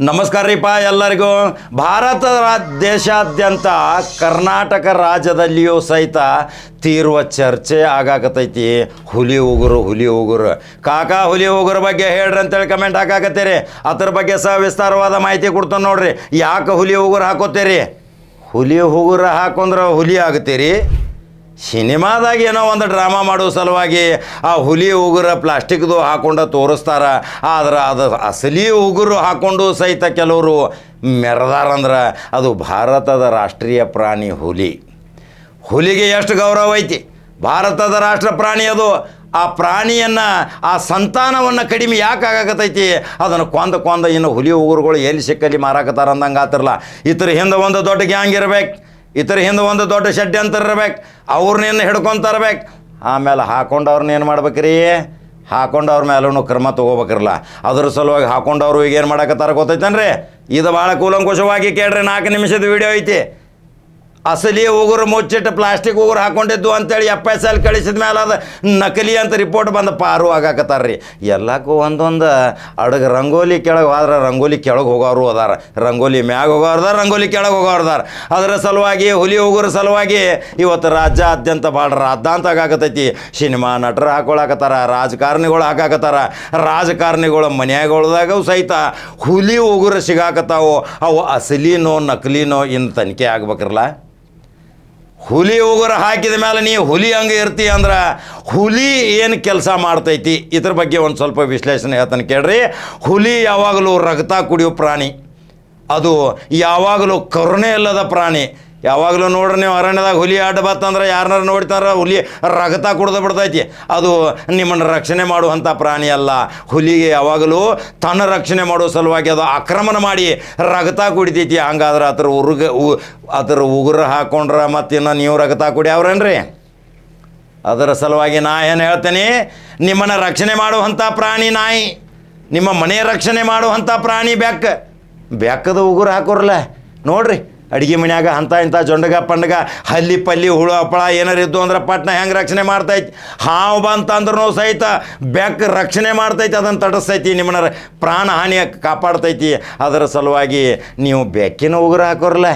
ನಮಸ್ಕಾರ ರೀಪ ಎಲ್ಲರಿಗೂ. ಭಾರತ ದೇಶಾದ್ಯಂತ ಕರ್ನಾಟಕ ರಾಜ್ಯದಲ್ಲಿಯೂ ಸಹಿತ ತೀರುವ ಚರ್ಚೆ ಆಗಾಕತೈತಿ. ಹುಲಿ ಉಗುರು ಹುಲಿ ಉಗುರು. ಕಾಕಾ, ಹುಲಿ ಉಗುರು ಬಗ್ಗೆ ಹೇಳ್ರಿ ಅಂತೇಳಿ ಕಮೆಂಟ್ ಹಾಕಾಕತ್ತೀರಿ. ಅದ್ರ ಬಗ್ಗೆ ಸಹ ವಿಸ್ತಾರವಾದ ಮಾಹಿತಿ ಕೊಡ್ತಾನೆ ನೋಡ್ರಿ. ಯಾಕೆ ಹುಲಿ ಉಗುರು ಹಾಕೋತೀರಿ? ಹುಲಿ ಉಗುರು ಹಾಕೊಂಡ್ರೆ ಹುಲಿ ಆಗ್ತೀರಿ. ಸಿನಿಮಾದಾಗ ಏನೋ ಒಂದು ಡ್ರಾಮಾ ಮಾಡೋ ಸಲುವಾಗಿ ಆ ಹುಲಿ ಉಗುರ ಪ್ಲಾಸ್ಟಿಕ್ದು ಹಾಕೊಂಡು ತೋರಿಸ್ತಾರ. ಆದ್ರೆ ಅದು ಅಸಲಿ ಉಗುರು ಹಾಕೊಂಡು ಸಹಿತ ಕೆಲವರು ಮೆರೆದಾರಂದ್ರೆ ಅದು ಭಾರತದ ರಾಷ್ಟ್ರೀಯ ಪ್ರಾಣಿ ಹುಲಿ. ಹುಲಿಗೆ ಎಷ್ಟು ಗೌರವ ಐತಿ? ಭಾರತದ ರಾಷ್ಟ್ರ ಪ್ರಾಣಿ ಅದು. ಆ ಪ್ರಾಣಿಯನ್ನು, ಆ ಸಂತಾನವನ್ನು ಕಡಿಮೆ ಯಾಕೆ ಆಗಾಕತೈತಿ ಅದನ್ನು ಕೊಂದ ಕೊಂದ ಇನ್ನು ಹುಲಿ ಉಗುರುಗಳು ಎಲ್ಲಿ ಸಿಕ್ಕಲ್ಲಿ ಮಾರಾಕತ್ತಾರ ಅಂದಂಗೆ ಆತಿರಲ್ಲ ಇತರ ಹಿಂದೆ ಒಂದು ದೊಡ್ಡ ಗ್ಯಾಂಗ್ ಇರ್ಬೇಕು. ಇತರ ಹಿಂದೆ ಒಂದು ದೊಡ್ಡ ಷಡ್ಯಂತರ ಇರ್ಬೇಕು. ಅವ್ರನ್ನೇನು ಹಿಡ್ಕೊಂತ ಇರಬೇಕು ಆಮೇಲೆ ಹಾಕೊಂಡವ್ರನ್ನ ಏನು ಮಾಡ್ಬೇಕ್ರಿ? ಹಾಕೊಂಡವ್ರ ಮೇಲೂ ಕ್ರಮ ತೊಗೋಬೇಕಿರಲ್ಲ. ಅದ್ರ ಸಲುವಾಗಿ ಹಾಕೊಂಡವ್ರು ಈಗ ಏನು ಮಾಡಕತ್ತಾರ ಗೊತ್ತೈತೇನ್ರಿ? ಇದು ಭಾಳ ಕೂಲಂಕುಷವಾಗಿ ಕೇಳ್ರಿ, ನಾಲ್ಕು ನಿಮಿಷದ ವೀಡಿಯೋ ಐತಿ. ಅಸಲಿ ಉಗುರು ಮುಚ್ಚಿಟ್ಟು ಪ್ಲಾಸ್ಟಿಕ್ ಉಗುರು ಹಾಕೊಂಡಿದ್ದು ಅಂತೇಳಿ ಎಫ್ ಎಸ್ ಎಲ್ ಕಳಿಸಿದ ಮೇಲೆ ಅದು ನಕಲಿ ಅಂತ ರಿಪೋರ್ಟ್ ಬಂದು ಪಾರು ಆಗಾಕತ್ತಾರ ರೀ ಎಲ್ಲಕ್ಕೂ ಒಂದೊಂದು ಅಡಗ ರಂಗೋಲಿ ಕೆಳಗೆ ಹೋದ್ರೆ ರಂಗೋಲಿ ಕೆಳಗೆ ಹೋಗೋರು ಅದಾರ. ರಂಗೋಲಿ ಮ್ಯಾಗ ಹೋಗೋರ್ದಾರ ರಂಗೋಲಿ ಕೆಳಗೆ ಹೋಗೋರ್ದಾರ. ಅದರ ಸಲುವಾಗಿ, ಹುಲಿ ಉಗುರು ಸಲುವಾಗಿ ಇವತ್ತು ರಾಜ್ಯಾದ್ಯಂತ ಭಾಳ ರಾದ್ದಾಂತ ಆಗಾಕತೈತಿ ಸಿನಿಮಾ ನಟರು ಹಾಕೊಳಕತ್ತಾರ, ರಾಜಕಾರಣಿಗಳು ಹಾಕಾಕತ್ತಾರ. ರಾಜಕಾರಣಿಗಳ ಮನೆಯಾಗೊಳ್ದಾಗೂ ಸಹಿತ ಹುಲಿ ಉಗುರು ಸಿಗಾಕತ್ತಾವು. ಅವು ಅಸಲಿನೋ, ನಕಲಿನೋ ಇನ್ನು ತನಿಖೆ ಆಗ್ಬೇಕಿರಲ್ಲ ಹುಲಿ ಉಗುರು ಹಾಕಿದ ಮೇಲೆ ನೀ ಹುಲಿ ಹಂಗೆ ಇರ್ತಿ ಅಂದ್ರೆ ಹುಲಿ ಏನು ಕೆಲಸ ಮಾಡ್ತೈತಿ? ಇದ್ರ ಬಗ್ಗೆ ಒಂದು ಸ್ವಲ್ಪ ವಿಶ್ಲೇಷಣೆ ಹೇಳ್ತಾನೆ ಕೇಳ್ರಿ. ಹುಲಿ ಯಾವಾಗಲೂ ರಕ್ತ ಕುಡಿಯೋ ಪ್ರಾಣಿ. ಅದು ಯಾವಾಗಲೂ ಕರುಣೆ ಇಲ್ಲದ ಪ್ರಾಣಿ. ಯಾವಾಗಲೂ ನೋಡ್ರಿ ನೀವು ಅರಣ್ಯದಾಗ ಹುಲಿ ಆಟ ಬತ್ತಂದ್ರೆ ಯಾರನ್ನಾರು ನೋಡ್ತಾರ, ಹುಲಿ ರಗತ ಕುಡ್ದು ಬಿಡ್ತೈತಿ. ಅದು ನಿಮ್ಮನ್ನು ರಕ್ಷಣೆ ಮಾಡುವಂಥ ಪ್ರಾಣಿ ಅಲ್ಲ. ಹುಲಿಗೆ ಯಾವಾಗಲೂ ತನ್ನ ರಕ್ಷಣೆ ಮಾಡೋ ಸಲುವಾಗಿ ಅದು ಆಕ್ರಮಣ ಮಾಡಿ ರಗತ ಕುಡಿತೈತಿ. ಹಂಗಾದ್ರೆ ಅದ್ರ ಉರುಗ ಅದ್ರ ಉಗುರು ಹಾಕೊಂಡ್ರ ಮತ್ತಿನ್ನು ನೀವು ರಕ್ತ ಕುಡಿಯವ್ರೇನ್ರಿ? ಅದರ ಸಲುವಾಗಿ ನಾ ಏನು ಹೇಳ್ತೇನೆ, ನಿಮ್ಮನ್ನು ರಕ್ಷಣೆ ಮಾಡುವಂಥ ಪ್ರಾಣಿ ನಾಯಿ, ನಿಮ್ಮ ಮನೆ ರಕ್ಷಣೆ ಮಾಡುವಂಥ ಪ್ರಾಣಿ ಬೆಕ್ಕ ಬೆಕ್ಕದ ಉಗುರು ಹಾಕೋರಲ್ಲ ನೋಡ್ರಿ ಅಡುಗೆ ಮನ್ಯಾಗ ಅಂಥ ಇಂಥ ಜೊಂಡಗ ಪಂಡಗ ಹಲ್ಲಿ ಪಲ್ಲಿ ಹುಳು ಹಪ್ಪಳ ಏನಾರು ಇದ್ದು ಅಂದ್ರೆ ಪಟ್ನ ಹೆಂಗೆ ರಕ್ಷಣೆ ಮಾಡ್ತೈತಿ? ಹಾವು ಬಂತಂದ್ರೂ ಸಹಿತ ಬೆಕ್ಕ ರಕ್ಷಣೆ ಮಾಡ್ತೈತಿ, ಅದನ್ನು ತಡಸ್ತೈತಿ, ನಿಮ್ಮನ್ನ ಪ್ರಾಣ ಹಾನಿ ಕಾಪಾಡ್ತೈತಿ. ಅದರ ಸಲುವಾಗಿ ನೀವು ಬೆಕ್ಕಿನ ಉಗುರು ಹಾಕೋರಲ್ಲ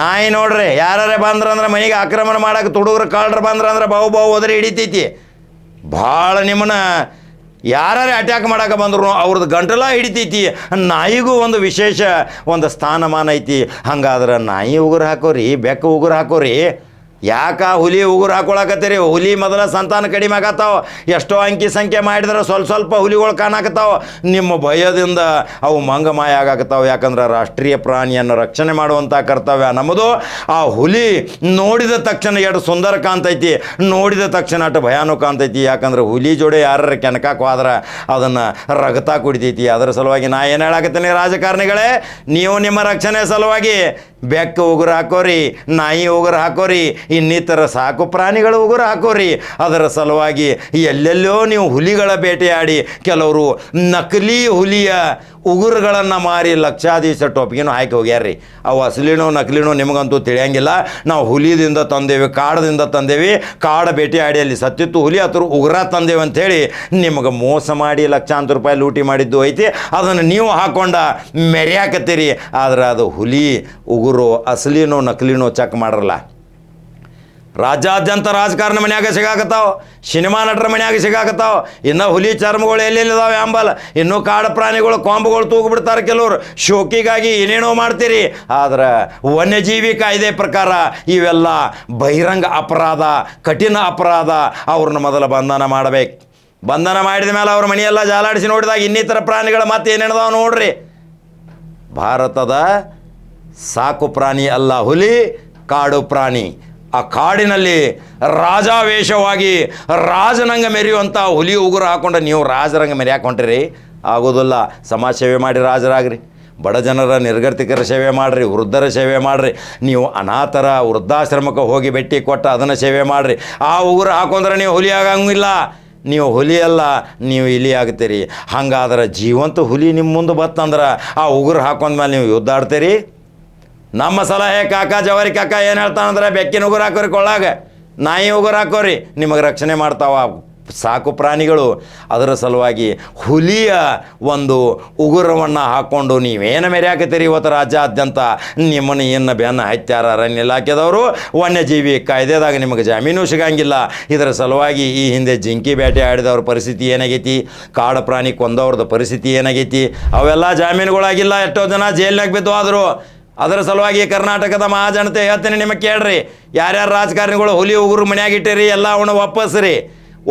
ನಾಯಿ ನೋಡ್ರಿ ಯಾರೇ ಬಂದ್ರಂದ್ರೆ ಮನೆಗೆ ಆಕ್ರಮಣ ಮಾಡಕ್ಕೆ ತುಡುಗ್ರು ಬಂದ್ರೆ ಬಂದ್ರಂದ್ರೆ ಬಾವು ಬಾವು ಹೋದ್ರೆ ಹಿಡಿತೈತಿ. ಭಾಳ ನಿಮ್ಮನ್ನ ಯಾರೇ ಅಟ್ಯಾಕ್ ಮಾಡೋಕೆ ಬಂದ್ರು ಅವ್ರದ್ದು ಗಂಟಲ ಹಿಡಿತೈತಿ. ನಾಯಿಗೂ ಒಂದು ವಿಶೇಷ ಒಂದು ಸ್ಥಾನಮಾನ ಐತಿ. ಹಂಗಾದ್ರೆ ನಾಯಿ ಉಗುರು ಹಾಕೋರಿ, ಬೆಕ್ಕ ಉಗುರು ಹಾಕೋರಿ. ಯಾಕ ಹುಲಿ ಉಗುರು ಹಾಕೊಳಕತ್ತೀರಿ? ಹುಲಿ ಮೊದಲ ಸಂತಾನ ಕಡಿಮೆ ಆಗತ್ತಾವ. ಎಷ್ಟೋ ಅಂಕಿ ಸಂಖ್ಯೆ ಮಾಡಿದ್ರೆ ಸ್ವಲ್ಪ ಸ್ವಲ್ಪ ಹುಲಿಗಳು ಕಾಣಾಕತ್ತಾವ. ನಿಮ್ಮ ಭಯದಿಂದ ಅವು ಮಂಗಮಾಯ ಆಗಾಕತ್ತಾವ. ಯಾಕಂದ್ರೆ ರಾಷ್ಟ್ರೀಯ ಪ್ರಾಣಿಯನ್ನು ರಕ್ಷಣೆ ಮಾಡುವಂಥ ಕರ್ತವ್ಯ ನಮ್ಮದು. ಆ ಹುಲಿ ನೋಡಿದ ತಕ್ಷಣ ಎರಡು ಸುಂದರ ಕಾಣ್ತೈತಿ. ನೋಡಿದ ತಕ್ಷಣ ಅಷ್ಟು ಭಯಾನಕ ಕಾಣ್ತೈತಿ. ಯಾಕಂದ್ರೆ ಹುಲಿ ಜೋಡಿ ಯಾರ ಕೆನಕಾಕ್ ಹೋದ್ರೆ ಅದನ್ನು ರಗತ ಕುಡಿತೈತಿ. ಅದರ ಸಲುವಾಗಿ ನಾ ಏನು ಹೇಳಾಕತ್ತೀನಿ ರಾಜಕಾರಣಿಗಳೇ? ನೀವು ನಿಮ್ಮ ರಕ್ಷಣೆ ಸಲುವಾಗಿ ಬೆಕ್ಕ ಉಗುರು ಹಾಕೋರಿ, ನಾಯಿ ಉಗುರು ಹಾಕೋರಿ ಇನ್ನಿತರ ಸಾಕು ಪ್ರಾಣಿಗಳ ಉಗುರು ಹಾಕೋರಿ. ಅದರ ಸಲುವಾಗಿ ಎಲ್ಲೆಲ್ಲೋ ನೀವು ಹುಲಿಗಳ ಬೇಟೆಯಾಡಿ ಕೆಲವರು ನಕಲಿ ಹುಲಿಯ ಉಗುರುಗಳನ್ನು ಮಾರಿ ಲಕ್ಷಾಧೀಶ ಟೋಪಿಗೆನೂ ಹಾಕಿ ಹೋಗ್ಯಾರ್ರಿ. ಅವು ಅಸಲಿನೋ ನಕಲಿನೋ ನಿಮಗಂತೂ ತಿಳಿಯಂಗಿಲ್ಲ. ನಾವು ಹುಲಿದಿಂದ ತಂದೇವಿ, ಕಾಡದಿಂದ ತಂದೇವಿ, ಕಾಡ ಬೇಟೆಯಾಡಿ ಅಲ್ಲಿ ಸತ್ತಿತ್ತು ಹುಲಿ ಹತ್ರ ಉಗುರ ತಂದೇವೆ ಅಂಥೇಳಿ ನಿಮಗೆ ಮೋಸ ಮಾಡಿ ಲಕ್ಷಾಂತರ ರೂಪಾಯಿ ಲೂಟಿ ಮಾಡಿದ್ದು ಐತಿ. ಅದನ್ನು ನೀವು ಹಾಕೊಂಡ ಮೆರೆಯಾಕತ್ತೀರಿ. ಆದ್ರೆ ಅದು ಹುಲಿ, ಉಗುರು, ಅಸಲಿನೋ ನಕಲಿನೋ ಚೆಕ್ ಮಾಡರಲ್ಲ. ರಾಜ್ಯಾದ್ಯಂತ ರಾಜಕಾರಣ ಮನ್ಯಾಗ ಸಿಗಾಕತ್ತಾವ, ಸಿನಿಮಾ ನಟರ ಮನ್ಯಾಗ ಸಿಗಾಕತ್ತಾವ, ಇನ್ನು ಹುಲಿ ಚರ್ಮಗಳು ಎಲ್ಲೆಲ್ಲಿದಾವೆ ಆಂಬಲ್ ಇನ್ನೂ ಕಾಡು ಪ್ರಾಣಿಗಳು ಕೊಂಬುಗಳು ತೂಗುಬಿಡ್ತಾರೆ ಕೆಲವರು. ಶೋಕಿಗಾಗಿ ಏನೇನೋ ಮಾಡ್ತೀರಿ? ಆದ್ರೆ ವನ್ಯಜೀವಿ ಕಾಯ್ದೆ ಪ್ರಕಾರ ಇವೆಲ್ಲ ಬಹಿರಂಗ ಅಪರಾಧ, ಕಠಿಣ ಅಪರಾಧ. ಅವ್ರನ್ನ ಮೊದಲು ಬಂಧನ ಮಾಡಬೇಕು. ಬಂಧನ ಮಾಡಿದ ಮೇಲೆ ಅವ್ರ ಮನೆಯೆಲ್ಲ ಜಾಲಾಡಿಸಿ ನೋಡಿದಾಗ ಇನ್ನಿತರ ಪ್ರಾಣಿಗಳು ಮತ್ತೆ ಏನೇನದಾವ ನೋಡ್ರಿ. ಭಾರತದ ಸಾಕು ಪ್ರಾಣಿ ಅಲ್ಲ ಹುಲಿ, ಕಾಡು ಪ್ರಾಣಿ. ಆ ಕಾಡಿನಲ್ಲಿ ರಾಜಾವೇಷವಾಗಿ ರಾಜನಂಗ ಮೆರೆಯುವಂಥ ಹುಲಿ ಉಗುರು ಹಾಕೊಂಡು ನೀವು ರಾಜರಂಗ ಮೆರೆಯಾಕೆ ಹೊಂಟಿರಿ ಆಗೋದಿಲ್ಲ. ಸಮಾಜ ಸೇವೆ ಮಾಡಿ ರಾಜರಾಗ್ರಿ. ಬಡ ಜನರ ನಿರ್ಗತಿಕರ ಸೇವೆ ಮಾಡಿರಿ, ವೃದ್ಧರ ಸೇವೆ ಮಾಡಿರಿ. ನೀವು ಅನಾಥರ ವೃದ್ಧಾಶ್ರಮಕ್ಕೆ ಹೋಗಿ ಭೇಟಿ ಕೊಟ್ಟು ಅದನ್ನು ಸೇವೆ ಮಾಡಿರಿ. ಆ ಉಗುರು ಹಾಕೊಂಡ್ರೆ ನೀವು ಹುಲಿ ಆಗಂಗಿಲ್ಲ. ನೀವು ಹುಲಿ ಅಲ್ಲ, ನೀವು ಇಲಿ ಆಗ್ತೀರಿ. ಹಂಗಾದ್ರೆ ಜೀವಂತ ಹುಲಿ ನಿಮ್ಮ ಮುಂದೆ ಬತ್ತಂದ್ರೆ ಆ ಉಗುರು ಹಾಕೊಂಡ್ಮೇಲೆ ನೀವು ಯುದ್ಧ ಆಡ್ತೀರಿ. ನಮ್ಮ ಸಲಹೆ ಕಾಕ ಜವಾರಿ ಕಾಕ ಏನು ಹೇಳ್ತಾನಂದ್ರೆ ಬೆಕ್ಕಿನ ಉಗುರು ಹಾಕೋರಿ ಕೊಳ್ಳಾಗ, ನಾಯಿ ಉಗುರು ಹಾಕೋರಿ, ನಿಮಗೆ ರಕ್ಷಣೆ ಮಾಡ್ತಾವ ಸಾಕು ಪ್ರಾಣಿಗಳು. ಅದರ ಸಲುವಾಗಿ ಹುಲಿಯ ಒಂದು ಉಗುರವನ್ನು ಹಾಕ್ಕೊಂಡು ನೀವೇನು ಮೆರೆಯಾಕತ್ತೀರಿ ಇವತ್ತು ರಾಜ್ಯಾದ್ಯಂತ? ನಿಮ್ಮನ್ನು ಏನು ಬೆನ್ನ ಹತ್ಯಾರ ಅರಣ್ಯ ಇಲಾಖೆದವರು, ವನ್ಯಜೀವಿ ಕಾಯ್ದೆದಾಗ ನಿಮಗೆ ಜಾಮೀನು ಸಿಗಂಗಿಲ್ಲ. ಇದರ ಸಲುವಾಗಿ ಈ ಹಿಂದೆ ಜಿಂಕಿ ಬೇಟೆ ಆಡಿದವ್ರ ಪರಿಸ್ಥಿತಿ ಏನಾಗೈತಿ? ಕಾಡು ಪ್ರಾಣಿ ಕೊಂದವ್ರದ್ದು ಪರಿಸ್ಥಿತಿ ಏನಾಗೈತಿ? ಅವೆಲ್ಲ ಜಾಮೀನುಗಳಾಗಿಲ್ಲ, ಎಷ್ಟೋ ಜನ ಜೈಲಿನಾಗ ಬಿದ್ದು ಆದರು ಅದರ ಸಲುವಾಗಿ ಕರ್ನಾಟಕದ ಮಹಾಜನತೆ ಹೇಳ್ತೇನೆ ನಿಮಗೆ ಕೇಳ್ರಿ ಯಾರ್ಯಾರು ರಾಜಕಾರಣಿಗಳು ಹುಲಿ, ಉಗುರು ಮನ್ಯಾಗ ಇಟ್ಟಿರಿ, ಎಲ್ಲ ಅವನು ಒಪ್ಪಿಸ್ರಿ.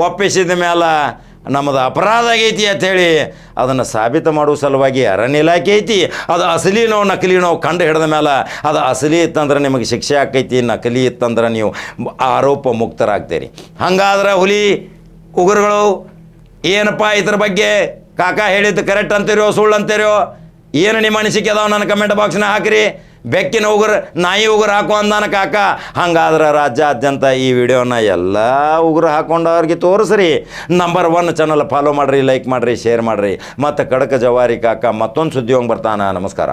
ಒಪ್ಪಿಸಿದ ಮೇಲೆ ನಮ್ಮದು ಅಪರಾಧ ಆಗೈತಿ ಅಂಥೇಳಿ ಅದನ್ನು ಸಾಬೀತು ಮಾಡುವ ಸಲುವಾಗಿ ಅರಣ್ಯ ಇಲಾಖೆ ಐತಿ. ಅದು ಅಸಲಿನೋ ನಕಲಿನೋ ಕಂಡು ಹಿಡಿದ ಮೇಲೆ ಅದು ಅಸಲಿ ಇತ್ತಂದ್ರೆ ನಿಮಗೆ ಶಿಕ್ಷೆ ಆಕೈತಿ, ನಕಲಿ ಇತ್ತಂದ್ರೆ ನೀವು ಆರೋಪ ಮುಕ್ತರಾಗ್ತೀರಿ. ಹಂಗಾದ್ರೆ ಹುಲಿ, ಉಗುರುಗಳು, ಏನಪ್ಪ ಇದ್ರ ಬಗ್ಗೆ ಕಾಕ ಹೇಳಿದ್ದು ಕರೆಕ್ಟ್ ಅಂತೀರೋ, ಸುಳ್ಳು ಅಂತೀರೋ? ಏನು ನಿಮ್ಮ ಅನಿಸಿಕೆ ಅದಾವ ನನ್ನ ಕಮೆಂಟ್ ಬಾಕ್ಸ್ನ ಹಾಕಿರಿ. ಬೆಕ್ಕಿನ ಉಗುರು, ನಾಯಿ ಉಗುರು ಹಾಕೋ ಅಂದಾನ ಕಾಕ. ಹಂಗಾದ್ರೆ ರಾಜ್ಯಾದ್ಯಂತ ಈ ವಿಡಿಯೋನ ಎಲ್ಲ ಉಗುರು ಹಾಕೊಂಡವ್ರಿಗೆ ತೋರಿಸ್ರಿ. ನಂಬರ್ ಒನ್ ಚಾನಲ್ ಫಾಲೋ ಮಾಡಿರಿ ಲೈಕ್ ಮಾಡಿರಿ ಶೇರ್ ಮಾಡಿರಿ. ಮತ್ತು ಕಡಕ ಜವಾರಿ ಕಾಕ ಮತ್ತೊಂದು ಸುದ್ದಿ ಹೋಗಿ ಬರ್ತಾನ. ನಮಸ್ಕಾರ.